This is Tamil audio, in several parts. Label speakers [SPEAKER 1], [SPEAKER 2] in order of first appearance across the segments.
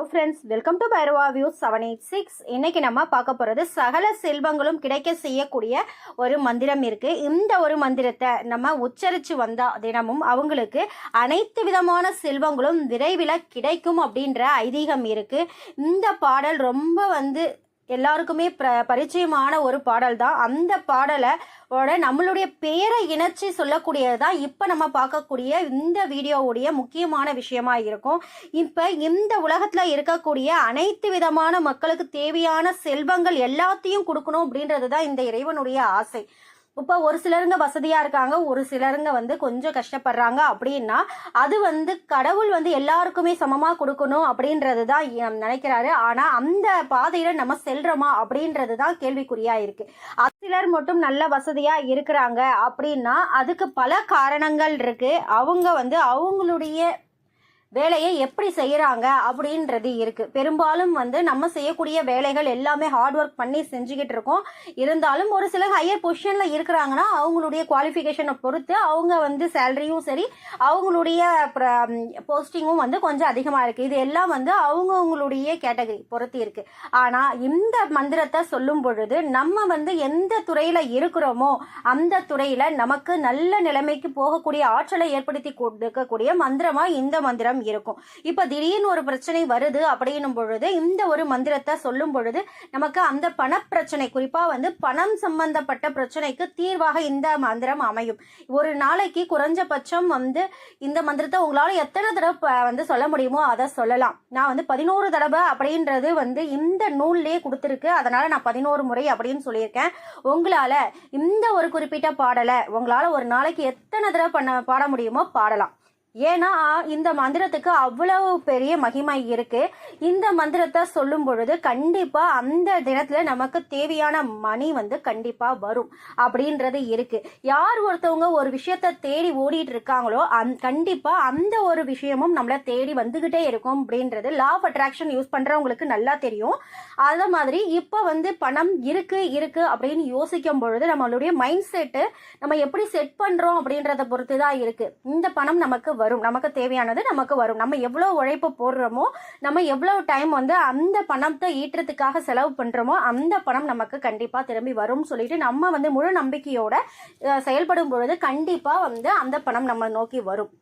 [SPEAKER 1] Hello friends welcome to Bhairava view seven eight six இன்னைக்கு நம்ம பார்க்க போகிறது சகல செல்வங்களும் கிடைக்க செய்யக்கூடிய ஒரு மந்திரம் இருக்குது இந்த ஒரு மந்திரத்தை நம்ம உச்சரித்து வந்தால் தினமும் அவங்களுக்கு அனைத்து விதமான செல்வங்களும் விரைவில் கிடைக்கும் அப்படின்ற ஐதீகம் இருக்குது இந்த பாடல் ரொம்ப வந்து எல்லாருக்குமே பிர பரிச்சயமான ஒரு பாடல் தான் அந்த பாடலை ஓட நம்மளுடைய பெயரை இணைச்சி சொல்லக்கூடியது தான் இப்போ நம்ம பார்க்கக்கூடிய இந்த வீடியோவுடைய முக்கியமான விஷயமா இருக்கும். இப்போ இந்த உலகத்தில் இருக்கக்கூடிய அனைத்து விதமான மக்களுக்கு தேவையான செல்வங்கள் எல்லாத்தையும் கொடுக்கணும் அப்படின்றது தான் இந்த இறைவனுடைய ஆசை. இப்போ ஒரு சிலருங்க வசதியாக இருக்காங்க ஒரு சிலருங்க வந்து கொஞ்சம் கஷ்டப்படுறாங்க அப்படின்னா அது வந்து கடவுள் வந்து எல்லாருக்குமே சமமாக கொடுக்கணும் அப்படின்றது தான் நினைக்கிறாரு. ஆனால் அந்த பாதையில் நம்ம செல்கிறோமா அப்படின்றது தான் கேள்விக்குறியாக இருக்கு. அது சிலர் மட்டும் நல்ல வசதியாக இருக்கிறாங்க அப்படின்னா அதுக்கு பல காரணங்கள் இருக்குது அவங்க வந்து அவங்களுடைய வேலையை எப்படி செய்கிறாங்க அப்படின்றது இருக்கு. பெரும்பாலும் வந்து நம்ம செய்யக்கூடிய வேலைகள் எல்லாமே ஹார்ட் ஒர்க் பண்ணி செஞ்சுக்கிட்டு இருக்கோம். இருந்தாலும் ஒரு சில ஹையர் பொசிஷன்ல இருக்கிறாங்கன்னா அவங்களுடைய குவாலிஃபிகேஷனை பொறுத்து அவங்க வந்து சேலரியும் சரி அவங்களுடைய போஸ்டிங்கும் வந்து கொஞ்சம் அதிகமாக இருக்குது இது எல்லாம் வந்து அவங்கவுங்களுடைய கேட்டகரி பொறுத்து இருக்கு. ஆனால் இந்த மந்திரத்தை சொல்லும் பொழுது நம்ம வந்து எந்த துறையில் இருக்கிறோமோ அந்த துறையில் நமக்கு நல்ல நிலைமைக்கு போகக்கூடிய ஆற்றலை ஏற்படுத்தி கொடுக்கக்கூடிய மந்திரமா இந்த மந்திரம் இருக்கும். இப்போ திடீர்னு ஒரு பிரச்சனை வருது அப்படின்னும் பொழுது இந்த ஒரு மந்திரத்தை சொல்லும் பொழுது நமக்கு அந்த பண பிரச்சனை வந்து பணம் சம்பந்தப்பட்ட பிரச்சனைக்கு தீர்வாக இந்த மந்திரம் அமையும். ஒரு நாளைக்கு குறைஞ்சபட்சம் வந்து இந்த மந்திரத்தை உங்களால் எத்தனை தடவை வந்து சொல்ல முடியுமோ அதை சொல்லலாம். நான் வந்து பதினோரு தடவை அப்படின்றது வந்து இந்த நூல்லே கொடுத்துருக்கு. அதனால நான் பதினோரு முறை அப்படின்னு சொல்லியிருக்கேன். உங்களால் இந்த ஒரு குறிப்பிட்ட பாடலை உங்களால் ஒரு நாளைக்கு எத்தனை தடவை பண்ண பாட முடியுமோ பாடலாம். ஏன்னா இந்த மந்திரத்துக்கு அவ்வளவு பெரிய மகிமை இருக்கு. இந்த மந்திரத்தை சொல்லும் பொழுது கண்டிப்பா அந்த தினத்துல நமக்கு தேவையான மணி வந்து கண்டிப்பா வரும் அப்படின்றது இருக்கு. யார் ஒருத்தவங்க ஒரு விஷயத்த தேடி ஓடிட்டு இருக்காங்களோ அந் கண்டிப்பா அந்த ஒரு விஷயமும் நம்மள தேடி வந்துகிட்டே இருக்கும் அப்படின்றது லா ஆஃப் அட்ராக்ஷன் யூஸ் பண்றவங்களுக்கு நல்லா தெரியும். அதே மாதிரி இப்போ வந்து பணம் இருக்கு இருக்கு அப்படின்னு யோசிக்கும் பொழுது நம்மளுடைய மைண்ட் செட்டு நம்ம எப்படி செட் பண்றோம் அப்படின்றத பொறுத்து தான் இருக்கு. இந்த பணம் நமக்கு வரும். நமக்கு தேவையானது நமக்கு வரும். நம்ம எவ்வளோ உழைப்பு போடுறோமோ நம்ம எவ்வளோ டைம் வந்து அந்த பணத்தை ஈட்டுறதுக்காக செலவு பண்ணுறோமோ அந்த பணம் நமக்கு கண்டிப்பாக திரும்பி வரும்னு சொல்லிட்டு நம்ம வந்து முழு நம்பிக்கையோட செயல்படும் பொழுது கண்டிப்பாக வந்து அந்த பணம் நம்ம நோக்கி வரும்.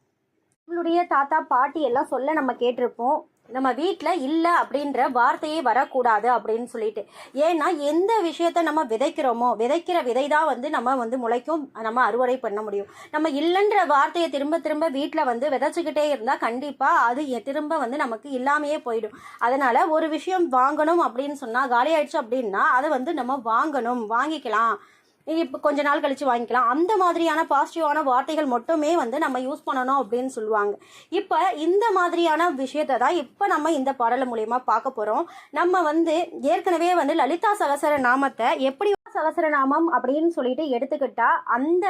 [SPEAKER 1] நம்மளுடைய தாத்தா பாட்டி எல்லாம் சொல்ல நம்ம கேட்டிருப்போம். நம்ம வீட்டில் இல்லை அப்படின்ற வார்த்தையே வரக்கூடாது அப்படின்னு சொல்லிட்டு. ஏன்னா எந்த விஷயத்த நம்ம விதைக்கிறோமோ விதைக்கிற விதை தான் வந்து நம்ம வந்து முளைக்கும் நம்ம அறுவடை பண்ண முடியும். நம்ம இல்லைன்ற வார்த்தையை திரும்ப திரும்ப வீட்டில் வந்து விதைச்சிக்கிட்டே இருந்தால் கண்டிப்பாக அது திரும்ப வந்து நமக்கு இல்லாமையே போயிடும். அதனால் ஒரு விஷயம் வாங்கணும் அப்படின்னு சொன்னால் காலி ஆயிடுச்சு அப்படின்னா அதை வந்து நம்ம வாங்கணும் வாங்கிக்கலாம். இப்போ கொஞ்ச நாள் கழித்து வாங்கிக்கலாம். அந்த மாதிரியான பாசிட்டிவான வார்த்தைகள் மட்டுமே வந்து நம்ம யூஸ் பண்ணணும் அப்படின்னு சொல்லுவாங்க. இப்போ இந்த மாதிரியான விஷயத்தை தான் இப்போ நம்ம இந்த பாடல் மூலயமா பார்க்க போகிறோம் நம்ம வந்து ஏற்கனவே வந்து லலிதா சகசர நாமத்தை எப்படி சகசரநாமம் அப்படின்னு சொல்லிட்டு எடுத்துக்கிட்டா அந்த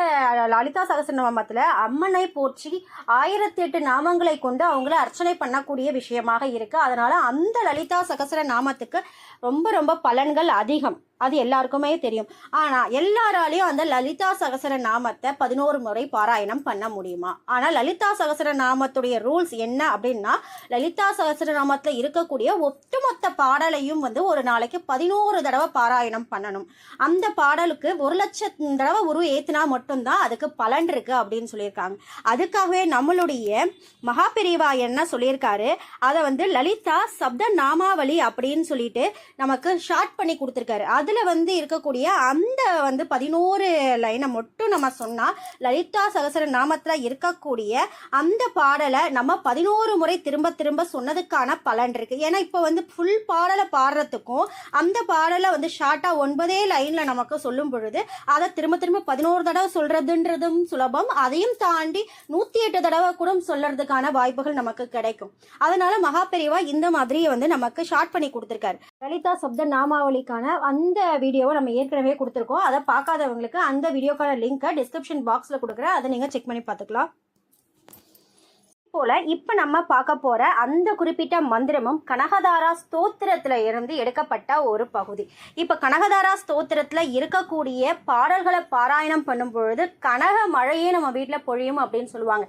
[SPEAKER 1] லலிதா சகசரநாமத்தில் அம்மனை போற்றி ஆயிரத்தி எட்டு நாமங்களை கொண்டு அவங்கள அர்ச்சனை பண்ணக்கூடிய விஷயமாக இருக்குது அதனால் அந்த லலிதா சகசர நாமத்துக்கு ரொம்ப ரொம்ப பலன்கள் அதிகம். அது எல்லாருக்குமே தெரியும். ஆனா எல்லாராலையும் அந்த லலிதா சகசர நாமத்தை பதினோரு முறை பாராயணம் பண்ண முடியுமா? ஆனா லலிதா சகசர நாமத்துடைய ரூல்ஸ் என்ன அப்படின்னா லலிதா சகசர நாமத்துல இருக்கக்கூடிய ஒட்டுமொத்த பாடலையும் வந்து ஒரு நாளைக்கு பதினோரு தடவை பாராயணம் பண்ணணும். அந்த பாடலுக்கு ஒரு லட்சம் தடவை உரு ஏத்தினா மட்டும்தான் அதுக்கு பலன் இருக்கு அப்படின்னு சொல்லியிருக்காங்க. அதுக்காகவே நம்மளுடைய மகாபெரிவா என்ன சொல்லியிருக்காரு? அதை வந்து லலிதா சப்த நாமாவளி அப்படின்னு சொல்லிட்டு நமக்கு ஷார்ட் பண்ணி கொடுத்துருக்காரு. அது அதில் வந்து இருக்கக்கூடிய அந்த வந்து பதினோரு லைனை மட்டும் நம்ம சொன்னால் லலிதா சகசர நாமத்தில் இருக்கக்கூடிய அந்த பாடலை நம்ம பதினோரு முறை திரும்ப திரும்ப சொன்னதுக்கான பலன் இருக்குது ஏன்னா இப்போ வந்து ஃபுல் பாடலை பாடுறதுக்கும் அந்த பாடலை வந்து ஷார்ட்டாக ஒன்பதே லைனில் நமக்கு சொல்லும் பொழுது அதை திரும்ப திரும்ப பதினோரு தடவை சொல்கிறதுன்றதும் சுலபம். அதையும் தாண்டி நூற்றி எட்டு தடவை கூட சொல்கிறதுக்கான வாய்ப்புகள் நமக்கு கிடைக்கும். அதனால் மகாபெரிவா இந்த மாதிரியை வந்து நமக்கு ஷார்ட் பண்ணி கொடுத்துருக்காரு. லலிதா சப்த நாமாவளிக்கான அந்த வீடியோவை நம்ம ஏற்கனவே கொடுத்துருக்கோம். அதை பார்க்காதவங்களுக்கு அந்த வீடியோக்கான லிங்க்கை டிஸ்கிரிப்ஷன் பாக்ஸில் கொடுக்குறேன். அதை நீங்கள் செக் பண்ணி பார்த்துக்கலாம். போல இப்ப நம்ம பார்க்க போற அந்த குறிப்பிட்ட மந்திரமும் கனகதாரா ஸ்தோத்திரத்துல இருந்து எடுக்கப்பட்ட ஒரு பகுதி. இப்ப கனகதாரா ஸ்தோத்திரத்துல இருக்கக்கூடிய பாடல்களை பாராயணம் பண்ணும் பொழுது கனக மழையே நம்ம வீட்டுல பொழியும் அப்படின்னு சொல்லுவாங்க.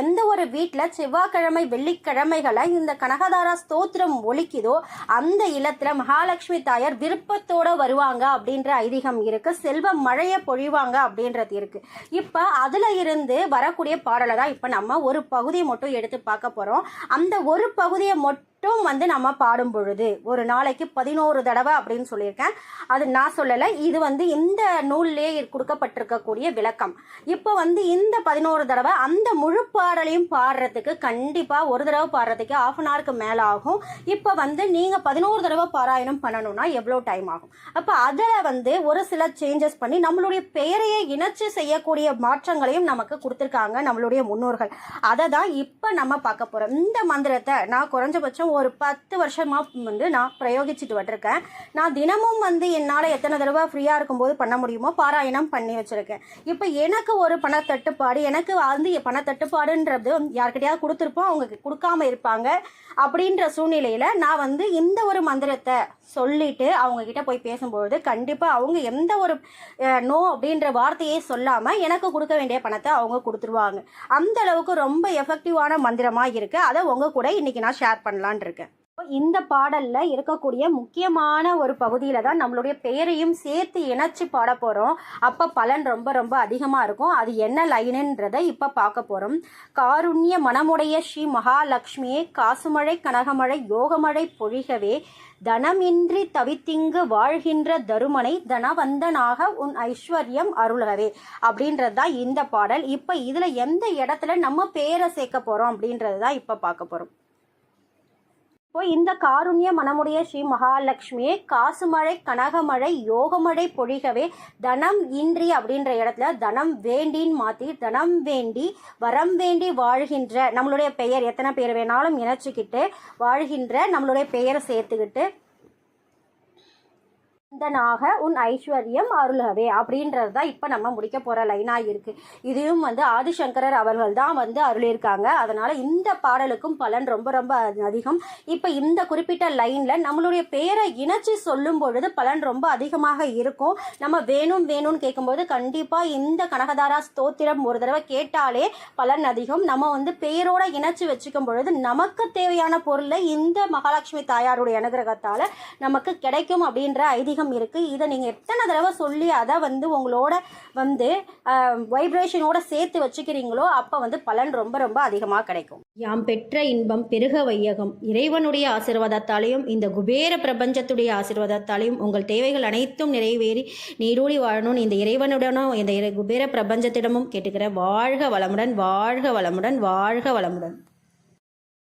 [SPEAKER 1] எந்த ஒரு வீட்டுல செவ்வாய்க்கிழமை வெள்ளிக்கிழமைகளை இந்த கனகதாரா ஸ்தோத்திரம் ஒழிக்குதோ அந்த இல்லத்துல மகாலட்சுமி தாயார் விருப்பத்தோட வருவாங்க அப்படின்ற ஐதீகம் இருக்கு. செல்வ மழையை பொழிவாங்க அப்படின்றது இருக்கு. இப்ப அதுல இருந்து வரக்கூடிய பாடலை தான் இப்ப நம்ம ஒரு பகுதியை மட்டும் எடுத்து பார்க்க போறோம். அந்த ஒரு பகுதியை மட்டும் வந்து நம்ம பாடும் பொழுது. ஒரு நாளைக்கு பதினோரு தடவை அப்படின்னு சொல்லியிருக்கேன். அது நான் சொல்லலை. இது வந்து இந்த நூல்லே கொடுக்கப்பட்டிருக்கக்கூடிய விளக்கம். இப்போ வந்து இந்த பதினோரு தடவை அந்த முழு பாடலையும் பாடுறதுக்கு கண்டிப்பாக ஒரு தடவை பாடுறதுக்கு ஆஃப் அன் ஹவருக்கு மேலே ஆகும். இப்போ வந்து நீங்கள் பதினோரு தடவை பாராயணம் பண்ணணும்னா எவ்வளோ டைம் ஆகும்? அப்போ அதில் வந்து ஒரு சில சேஞ்சஸ் பண்ணி நம்மளுடைய பெயரையே இணைச்சு செய்யக்கூடிய மாற்றங்களையும் நமக்கு கொடுத்துருக்காங்க நம்மளுடைய முன்னோர்கள். அதை தான் இப்போ நம்ம பார்க்க போகிறோம் இந்த மந்திரத்தை நான் குறைஞ்சபட்சம் ஒரு பத்து வருஷமாக வந்து நான் பிரயோகிச்சுட்டு வந்திருக்கேன். நான் தினமும் வந்து என்னால் எத்தனை தடவை ஃப்ரீயாக இருக்கும்போது பண்ண முடியுமோ பாராயணம் பண்ணி வச்சுருக்கேன். இப்போ எனக்கு ஒரு பணத்தட்டுப்பாடு எனக்கு வந்து பணத்தட்டுப்பாடுன்றது யார்கிட்டயாவது கொடுத்துருப்போம் அவங்க கொடுக்காம இருப்பாங்க. அப்படின்ற சூழ்நிலையில் நான் வந்து இந்த ஒரு மந்திரத்தை சொல்லிட்டு அவங்கக்கிட்ட போய் பேசும்பொழுது கண்டிப்பாக அவங்க எந்த ஒரு நோ அப்படின்ற வார்த்தையே சொல்லாமல் எனக்கு கொடுக்க வேண்டிய பணத்தை அவங்க கொடுத்துருவாங்க. அந்த அளவுக்கு ரொம்ப எஃபெக்டிவான மந்திரமாக இருக்குது அதை உங்கள் கூட இன்றைக்கி நான் ஷேர் பண்ணலான் இருக்கேன் இந்த பாடல்ல இருக்கக்கூடிய முக்கியமான ஒரு பகுதியில தான் நம்மளுடைய பெயரையும் சேர்த்து இணைச்சு பாட போறோம். அப்ப பலன் ரொம்ப ரொம்ப அதிகமா இருக்கும். அது என்ன லைனுன்றதை இப்ப பார்க்க போறோம். காருண்ய மனமுடைய ஸ்ரீ மகாலட்சுமியே காசுமழை கனகமழை யோகமழை பொழிகவே தனமின்றி தவித்திங்கு வாழ்கின்ற தருமனை தனவந்தனாக உன் ஐஸ்வர்யம் அருளவே அப்படின்றது தான் இந்த பாடல். இப்போ இதில் எந்த இடத்துல நம்ம பேரை சேர்க்க போகிறோம் அப்படின்றது தான் இப்போ பார்க்க போகிறோம் இப்போ இந்த காருண்ய மனமுடைய ஸ்ரீ மகாலட்சுமியே காசுமழை கனகமழை யோகமழை பொழிகவே தனம் இன்றி அப்படின்ற இடத்துல தனம் வேண்டின்னு மாற்றி தனம் வேண்டி வரம் வேண்டி வாழ்கின்ற நம்மளுடைய பெயர் எத்தனை பேர் வேணாலும் இணைச்சிக்கிட்டு வாழ்கின்ற நம்மளுடைய பெயரை சேர்த்துக்கிட்டு நாக உன் ஐஸ்வர்யம் அருளவே அப்படின்றது தான் இப்போ நம்ம முடிக்க போகிற லைனாக இருக்குது இதுவும் வந்து ஆதிசங்கரர் அவர்கள் தான் வந்து அருளியிருக்காங்க. அதனால் இந்த பாடலுக்கும் பலன் ரொம்ப ரொம்ப அதிகம். இப்போ இந்த குறிப்பிட்ட லைனில் நம்மளுடைய பெயரை இணைச்சி சொல்லும் பொழுது பலன் ரொம்ப அதிகமாக இருக்கும். நம்ம வேணும் வேணும்னு கேட்கும்போது கண்டிப்பாக இந்த கனகதாரா ஸ்தோத்திரம் ஒரு தடவை கேட்டாலே பலன் அதிகம். நம்ம வந்து பெயரோட இணைச்சி வச்சுக்கும் பொழுது நமக்கு தேவையான பொருளை இந்த மகாலட்சுமி தாயாருடைய அனுகிரகத்தால் நமக்கு கிடைக்கும் அப்படின்ற ஐதீகம் இருக்கு. இதை நீங்கள் எத்தனை தடவை சொல்லி அதை வந்து உங்களோட வந்து வைப்ரேஷனோட சேர்த்து வச்சுக்கிறீங்களோ அப்போ வந்து பலன் ரொம்ப ரொம்ப அதிகமாக கிடைக்கும். யாம் பெற்ற இன்பம் பெருக வையகம். இறைவனுடைய ஆசீர்வாதத்தாலையும் இந்த குபேர பிரபஞ்சத்துடைய ஆசீர்வாதத்தாலையும் உங்கள் தேவைகள் அனைத்தும் நிறைவேறி நீரூடி வாழணும்னு இந்த இறைவனுடனும் இந்த இறை- குபேர பிரபஞ்சத்திடமும் கேட்டுக்கிற வாழ்க வளமுடன் வாழ்க வளமுடன் வாழ்க வளமுடன்.